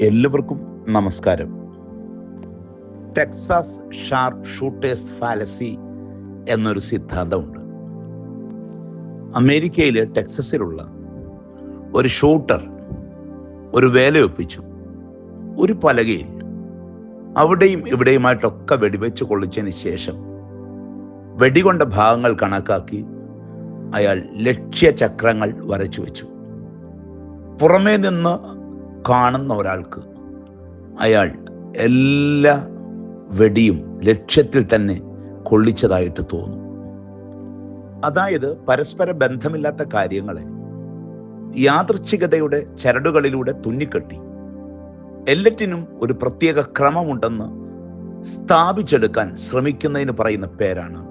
എല്ലാവർക്കും നമസ്കാരം. Texas sharp shooters fallacy എന്നൊരു സിദ്ധാന്തമുണ്ട്. അമേരിക്കയിലെ ടെക്സസിലുള്ള ഒരു ഷൂട്ടർ ഒരു വേലയൊപ്പിച്ചു. ഒരു പലകയിൽ അവിടെയും ഇവിടെയുമായിട്ടൊക്കെ വെടിവെച്ച് കൊള്ളിച്ചതിന് ശേഷം വെടികൊണ്ട ഭാഗങ്ങൾ കണക്കാക്കി അയാൾ ലക്ഷ്യചക്രങ്ങൾ വരച്ചു വെച്ചു പുറമേ നിന്ന് കാണുന്ന ഒരാൾക്ക് അയാൾ എല്ലാ വെടിയും ലക്ഷ്യത്തിൽ തന്നെ കൊള്ളിച്ചതായിട്ട് തോന്നും. അതായത് പരസ്പര ബന്ധമില്ലാത്ത കാര്യങ്ങളെ യാദൃച്ഛികതയുടെ ചരടുകളിലൂടെ തുന്നിക്കെട്ടി. എല്ലാറ്റിനും ഒരു പ്രത്യേക ക്രമമുണ്ടെന്ന് സ്ഥാപിച്ചെടുക്കാൻ ശ്രമിക്കുന്നതിന് പറയുന്ന പേരാണ്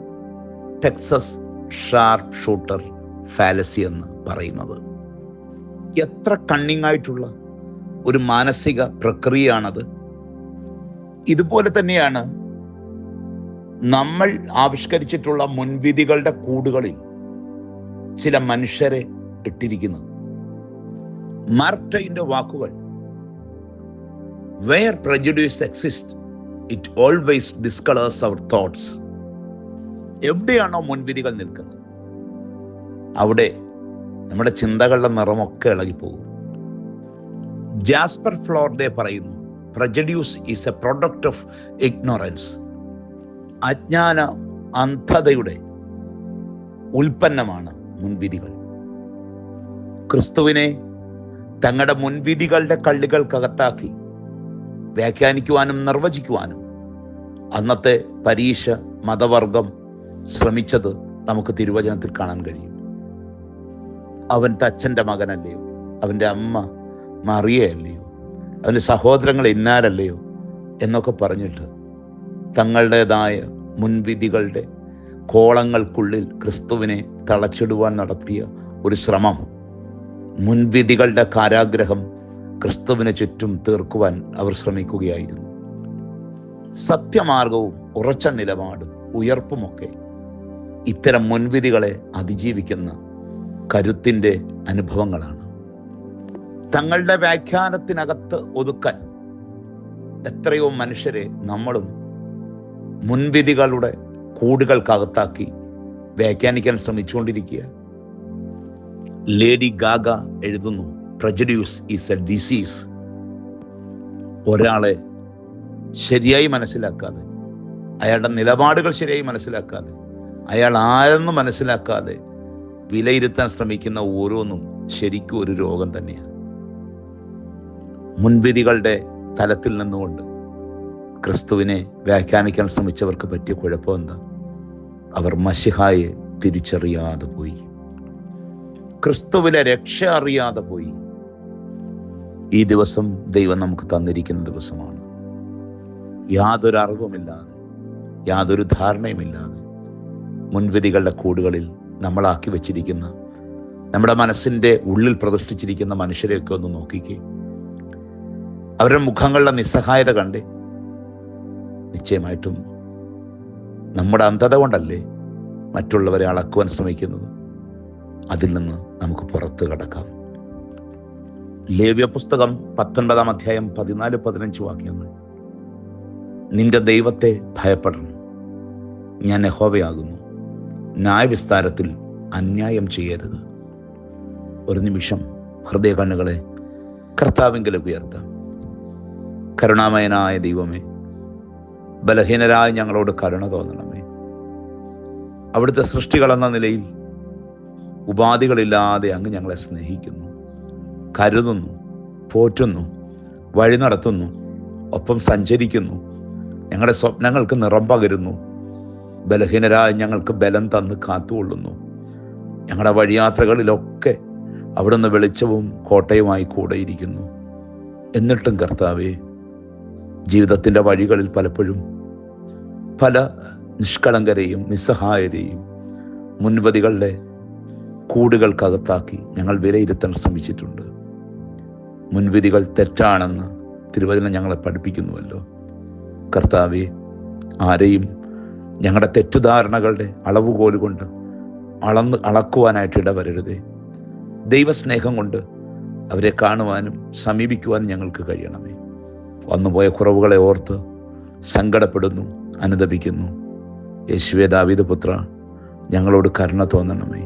ടെക്സസ് ഷാർപ്പ് ഷൂട്ടർ ഫാലസി എന്ന് പറയുന്നത്. എത്ര കണ്ണിങ് ആയിട്ടുള്ള ഒരു മാനസിക പ്രക്രിയയാണത്. ഇതുപോലെ തന്നെയാണ് നമ്മൾ ആവിഷ്കരിച്ചിട്ടുള്ള മുൻവിധികളുടെ കൂടുകളിൽ ചില മനുഷ്യരെ ഇട്ടിരിക്കുന്നത്. മാർക്ടൈന്റെ വാക്കുകൾ where prejudice exist it always discolours our thoughts എവിടെയാണോ മുൻവിധികൾ നിൽക്കുന്നത് അവിടെ നമ്മുടെ ചിന്തകളുടെ നിറമൊക്കെ ഇളകിപ്പോകും. ജാസ്പർ ഫ്ലോർഡെ പറയുന്നു prejudice is a product of ignorance അജ്ഞാന അന്ധതയുടെ ഉൽപ്പന്നമാണ് മുൻവിധികൾ. ക്രിസ്തുവിനെ തങ്ങളുടെ മുൻവിധികളുടെ കള്ളികൾക്കകത്താക്കി വ്യാഖ്യാനിക്കുവാനും നിർവചിക്കുവാനും അന്നത്തെ പരീക്ഷ മതവർഗം ശ്രമിച്ചത് നമുക്ക് തിരുവചനത്തിൽ കാണാൻ കഴിയും. അവൻ തച്ഛന്റെ മകനല്ലയോ അവന്റെ അമ്മ മറിയയല്ലയോ അവന്റെ സഹോദരങ്ങൾ ഇന്നാരല്ലയോ? എന്നൊക്കെ പറഞ്ഞിട്ട് തങ്ങളുടേതായ മുൻവിധികളുടെ കോളങ്ങൾക്കുള്ളിൽ ക്രിസ്തുവിനെ തളച്ചിടുവാൻ നടത്തിയ ഒരു ശ്രമം. മുൻവിധികളുടെ കാരാഗ്രഹം ക്രിസ്തുവിന് ചുറ്റും തീർക്കുവാൻ അവർ ശ്രമിക്കുകയായിരുന്നു. സത്യമാർഗവും ഉറച്ച നിലപാടും ഉയർപ്പുമൊക്കെ ഇത്തരം മുൻവിധികളെ അതിജീവിക്കുന്ന കരുത്തിന്റെ അനുഭവങ്ങളാണ്. തങ്ങളുടെ വ്യാഖ്യാനത്തിനകത്ത് ഒതുക്കാൻ എത്രയോ മനുഷ്യരെ നമ്മളും മുൻവിധികളുടെ കൂടുകൾക്കകത്താക്കി വ്യാഖ്യാനിക്കാൻ ശ്രമിച്ചുകൊണ്ടിരിക്കുക. ലേഡി ഗാഗ എഴുതുന്നു പ്രജഡ്യൂസ് ഈസ് എ ഡിസീസ് ഒരാളെ ശരിയായി മനസ്സിലാക്കാതെ അയാളുടെ നിലപാടുകൾ ശരിയായി മനസ്സിലാക്കാതെ അയാൾ ആരെന്ന് മനസ്സിലാക്കാതെ വിലയിരുത്താൻ ശ്രമിക്കുന്ന ഓരോന്നും ശരിക്കും ഒരു രോഗം തന്നെയാണ്. മുൻവിധികളുടെ തലത്തിൽ നിന്നുകൊണ്ട് ക്രിസ്തുവിനെ വ്യാഖ്യാനിക്കാൻ ശ്രമിച്ചവർക്ക് പറ്റിയ കുഴപ്പം എന്താ? അവർ മഷിഹായെ തിരിച്ചറിയാതെ പോയി. ക്രിസ്തുവിലെ രക്ഷ അറിയാതെ പോയി. ഈ ദിവസം ദൈവം നമുക്ക് തന്നിരിക്കുന്ന ദിവസമാണ്. യാതൊരു അറിവുമില്ലാതെ യാതൊരു ധാരണയുമില്ലാതെ മുൻവിധികളുടെ കൂടുകളിൽ നമ്മളാക്കി വച്ചിരിക്കുന്ന നമ്മുടെ മനസ്സിന്റെ ഉള്ളിൽ പ്രതിഷ്ഠിച്ചിരിക്കുന്ന മനുഷ്യരെയൊക്കെ ഒന്ന് നോക്കിക്കേ. അവരുടെ മുഖങ്ങളുടെ നിസ്സഹായത കണ്ടേ നിശ്ചയമായിട്ടും നമ്മുടെ അന്ധത കൊണ്ടല്ലേ മറ്റുള്ളവരെ അളക്കുവാൻ ശ്രമിക്കുന്നത്? അതിൽ നിന്ന് നമുക്ക് പുറത്തു കടക്കാം. ലേവ്യ പുസ്തകം പത്തൊൻപതാം അധ്യായം പതിനാല് പതിനഞ്ച് വാക്യങ്ങൾ. നിന്റെ ദൈവത്തെ ഭയപ്പെടണം. ഞാൻ യഹോവയാകുന്നു. ന്യായവിസ്താരത്തിൽ അന്യായം ചെയ്യരുത്. ഒരു നിമിഷം ഹൃദയ കണ്ണുകളെ കർത്താവിങ്കലേക്ക് ഉയർത്താം. കരുണാമയനായ ദൈവമേ ബലഹീനരായ ഞങ്ങളോട് കരുണ തോന്നണമേ. അവിടുത്തെ സൃഷ്ടികളെന്ന നിലയിൽ ഉപാധികളില്ലാതെ അങ്ങ് ഞങ്ങളെ സ്നേഹിക്കുന്നു കരുതുന്നു പോറ്റുന്നു വഴി നടത്തുന്നു ഒപ്പം സഞ്ചരിക്കുന്നു ഞങ്ങളുടെ സ്വപ്നങ്ങൾക്ക് നിറം പകരുന്നു ബലഹീനരായ ഞങ്ങൾക്ക് ബലം തന്ന് കാത്തുകൊള്ളുന്നു. ഞങ്ങളുടെ വഴിയാത്രകളിലൊക്കെ അവിടുന്ന് വെളിച്ചവും കോട്ടയുമായി കൂടെയിരിക്കുന്നു. എന്നിട്ടും കർത്താവേ ജീവിതത്തിന്റെ വഴികളിൽ പലപ്പോഴും പല നിഷ്കളങ്കരെയും നിസ്സഹായരെയും മുൻപതികളുടെ കൂടുകൾക്കകത്താക്കി ഞങ്ങൾ വിലയിരുത്താൻ ശ്രമിച്ചിട്ടുണ്ട്. മുൻവിധികൾ തെറ്റാണെന്ന് തിരുവചനം ഞങ്ങളെ പഠിപ്പിക്കുന്നുവല്ലോ. കർത്താവെ ആരെയും ഞങ്ങളുടെ തെറ്റുധാരണകളുടെ അളവുകോൽ കൊണ്ട് അളന്ന് അളക്കുവാനായിട്ട് ഇടവരരുതേ. ദൈവസ്നേഹം കൊണ്ട് അവരെ കാണുവാനും സമീപിക്കുവാനും ഞങ്ങൾക്ക് കഴിയണമേ. വന്നുപോയ കുറവുകളെ ഓർത്ത് സങ്കടപ്പെടുന്നു അനുദപിക്കുന്നു. യേശുവേ ദാവീദ് പുത്ര ഞങ്ങളോട് കരുണ തോന്നണമേ.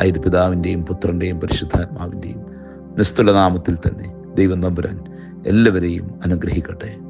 ആയത് പിതാവിന്റെയും പുത്രന്റെയും പരിശുദ്ധാത്മാവിന്റെയും നിസ്തുലനാമത്തിൽ തന്നെ ദൈവം നമ്പുരാൻ എല്ലാവരെയും അനുഗ്രഹിക്കട്ടെ.